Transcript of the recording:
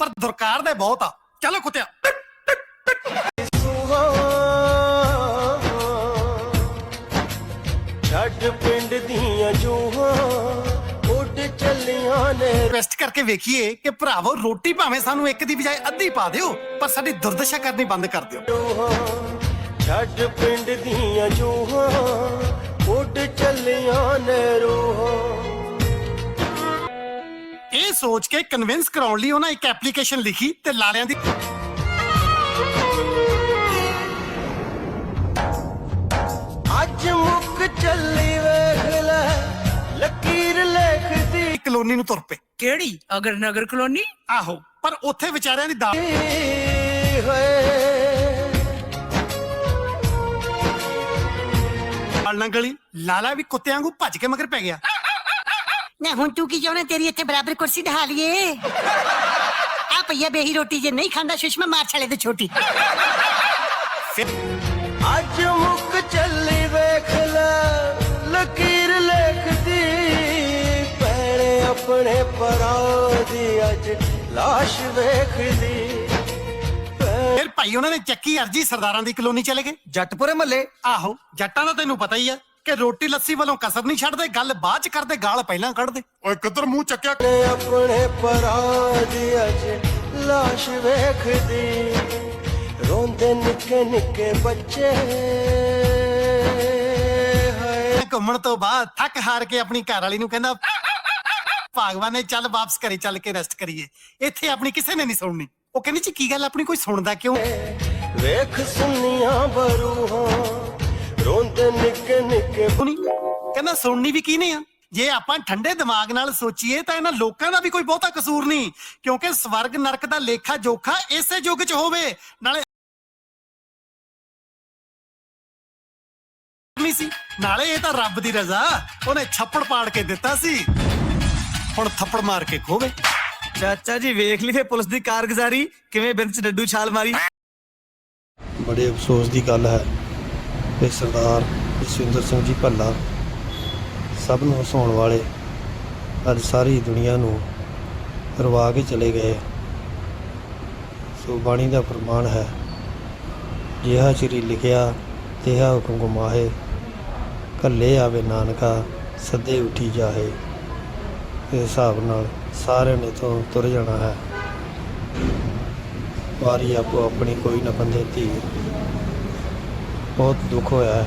ਪਰ ਦੁਰਕਾਰ ਦੇ ਬਹੁਤ ਆ। ਚਲੋ ਕੁੱਤਿਆ। ਛੱਡ ਪਿੰਡ ਦੀਆਂ ਜੂਹਾਂ ਉੱਡ ਚੱਲੀਆਂ ਨੇ। ਰਿਕਵੈਸਟ ਕਰਕੇ ਵੇਖੀਏ ਕਿ ਭਰਾਵੋ ਰੋਟੀ ਭਾਵੇਂ ਸਾਨੂੰ ਇੱਕ ਦੀ ਬਜਾਏ ਅੱਧੀ ਪਾ ਦਿਓ ਪਰ ਸਾਡੀ ਦੁਰਦਸ਼ਾ ਕਰਨੀ ਬੰਦ ਕਰ ਦਿਓ। ਛੱਡ ਪਿੰਡ ਦੀਆਂ ਜੂਹਾਂ ਉੱਡ ਚੱਲੀਆਂ ਨੇ ਇਹ ਸੋਚ ਕੇ ਕਨਵਿੰਸ ਕਰਾਉਣ ਲਈ ਉਹਨਾਂ ਇੱਕ ਐਪਲੀਕੇਸ਼ਨ ਲਿਖੀ ਤੇ ਲਾਲਿਆਂ ਦੀ ਅੱਜ ਮੁੱਕ ਚੱਲੀ ਵੇਖ ਲੈ ਲਕੀਰ ਲਿਖਦੀ ਕਲੋਨੀ ਨੂੰ ਤੁਰ ਪਏ। ਕਿਹੜੀ? ਅਗਰ ਨਗਰ ਕਲੋਨੀ? ਆਹੋ ਪਰ ਉੱਥੇ ਵਿਚਾਰਿਆਂ ਦੀ ਦਾ ਹੋਏ? ਨਾਲ ਗਲੀ ਲਾਲਾ ਵੀ ਕੁੱਤਿਆਂ ਵਾਂਗੂ ਭੱਜ ਕੇ ਮਗਰ ਪੈ ਗਿਆ। ਨਾ ਹੁਣ ਤੂੰ ਕੀ ਚਾਹੁੰਦਾ ਤੇਰੀ ਇੱਥੇ ਬਰਾਬਰ ਕੁਰਸੀ ਢਾ ਲਈਏ? ਆ ਪਈਆ ਬੇਹੀ ਰੋਟੀ ਜੇ ਨਹੀਂ ਖਾਂਦਾ ਸੁਸ਼ਮਾ ਮਾਰ ਛਲੇ ਤੇ ਛੋਟੀ। ਅੱਜ ਮੁੱਕ ਚੱਲੀ ਵੇਖ ਲੈ ਲਕੀਰ ਲਿਖਦੀ ਪੈਣੇ ਆਪਣੇ ਪਰਾਂ ਦੀ ਅੱਜ ਲਾਸ਼ ਵੇਖਦੀ। ਫਿਰ ਭਾਈ ਉਹਨਾਂ ਨੇ ਚੱਕੀ ਅਰਜੀ ਸਰਦਾਰਾਂ ਦੀ ਕਲੋਨੀ ਚਲੇ ਗਏ। ਜੱਟਪੁਰੇ ਮੱਲੇ? ਆਹੋ ਜੱਟਾਂ ਦਾ ਤੈਨੂੰ ਪਤਾ ਹੀ ਆ। ਕਿ ਰੋਟੀ ਲੱਸੀ ਵੱਲੋਂ ਕਸਰ ਨਹੀਂ ਛੱਡਦੇ ਗੱਲ ਬਾਅਦ ਚ ਕਰਦੇ ਗਾਲ ਪਹਿਲਾਂ ਕੱਢਦੇ। ਓਏ ਕਿੱਧਰ ਮੂੰਹ ਚੱਕਿਆ? ਪੈਣੇ ਆਪਣੇ ਪਰਾਂ ਦੀ ਅੱਜ ਲਾਸ਼ ਵੇਖਦੀ। ਰੋਂਦੇ ਨਿੱਕੇ ਨਿੱਕੇ ਬੱਚੇ ਹਾਏ। ਘੁੰਮਣ ਤੋਂ ਬਾਅਦ ਥੱਕ ਹਾਰ ਕੇ ਆਪਣੀ ਘਰ ਵਾਲੀ ਨੂੰ ਕਹਿੰਦਾ ਭਗਵਾਨ ਨੇ ਚੱਲ ਵਾਪਸ ਘਰੇ ਚੱਲ ਕੇ ਰੈਸਟ ਕਰੀਏ। ਇੱਥੇ ਆਪਣੀ ਕਿਸੇ ਨੇ ਨਹੀਂ ਸੁਣਨੀ। ਉਹ ਕਹਿੰਦੀ ਜੀ ਕੀ ਗੱਲ ਆਪਣੀ ਕੋਈ ਸੁਣਦਾ ਕਿਉਂ? ਵੇਖ ਸੁਨੀਆਂ ਬਰੂਹਾਂ ਰੋਂਦੇ ਨਿੱਕੇ ਨਿੱਕੇ ਸੁਣੀ ਕਹਿੰਦਾ ਸੁਣਨੀ ਵੀ ਕਿਹਨੇ ਆ? ਜੇ ਆਪਾਂ ਠੰਡੇ ਦਿਮਾਗ ਨਾਲ ਸੋਚੀਏ ਤਾਂ ਇਹਨਾਂ ਲੋਕਾਂ ਦਾ ਵੀ ਕੋਈ ਬਹੁਤਾ ਕਸੂਰ ਨਹੀਂ ਕਿਉਂਕਿ ਸਵਰਗ ਨਰਕ ਦਾ ਲੇਖਾ ਜੋਖਾ ਇਸੇ ਯੁੱਗ 'ਚ ਹੋਵੇ ਨਾਲੇ ਨਹੀਂ ਸੀ ਨਾਲੇ ਇਹ ਤਾਂ ਰੱਬ ਦੀ ਰਜ਼ਾ ਉਹਨੇ ਛੱਪੜ ਪਾੜ ਕੇ ਦਿੱਤਾ ਸੀ। ਹੁਣ ਥੱਪੜ ਮਾਰ ਕੇ ਖੋਵੇ। ਚਾਚਾ ਜੀ ਵੇਖ ਲਈ ਫੇ ਪੁਲਿਸ ਦੀ ਕਾਰਗੁਜ਼ਾਰੀ ਕਿਵੇਂ ਬਿੰਦ ਚ ਡੱਡੂ ਛਾਲ ਮਾਰੀ। ਬੜੇ ਅਫਸੋਸ ਦੀ ਗੱਲ ਹੈ ਕਿ ਸਰਦਾਰ ਜਸਵਿੰਦਰ ਸਿੰਘ ਜੀ ਭੱਲਾ। ਸਭ ਨੂੰ ਹਸਾਉਣ ਵਾਲੇ ਅੱਜ ਸਾਰੀ ਦੁਨੀਆ ਨੂੰ ਰਵਾ ਕੇ ਚਲੇ ਗਏ। ਸੋ ਬਾਣੀ ਦਾ ਫਰਮਾਨ ਹੈ, ਜਿਹਾ ਸ਼੍ਰੀ ਲਿਖਿਆ, ਤਿਹਾ ਹੁਕਮ ਗੁਮਾਹੇ। ਕੱਲੇ ਆਵੇ ਨਾਨਕਾ, ਸੱਦੇ ਉਠੀ ਜਾਹੇ। ਇਸ ਹਿਸਾਬ ਨਾਲ ਸਾਰਿਆਂ ਨੇ ਤੋਂ ਤੁਰ ਜਾਣਾ ਹੈ। ਵਾਰੀ ਆਪੋ ਆਪਣੀ ਕੋਈ ਨਾ ਬੰਦੇ ਧੀ। ਬਹੁਤ ਦੁੱਖ ਹੋਇਆ ਹੈ।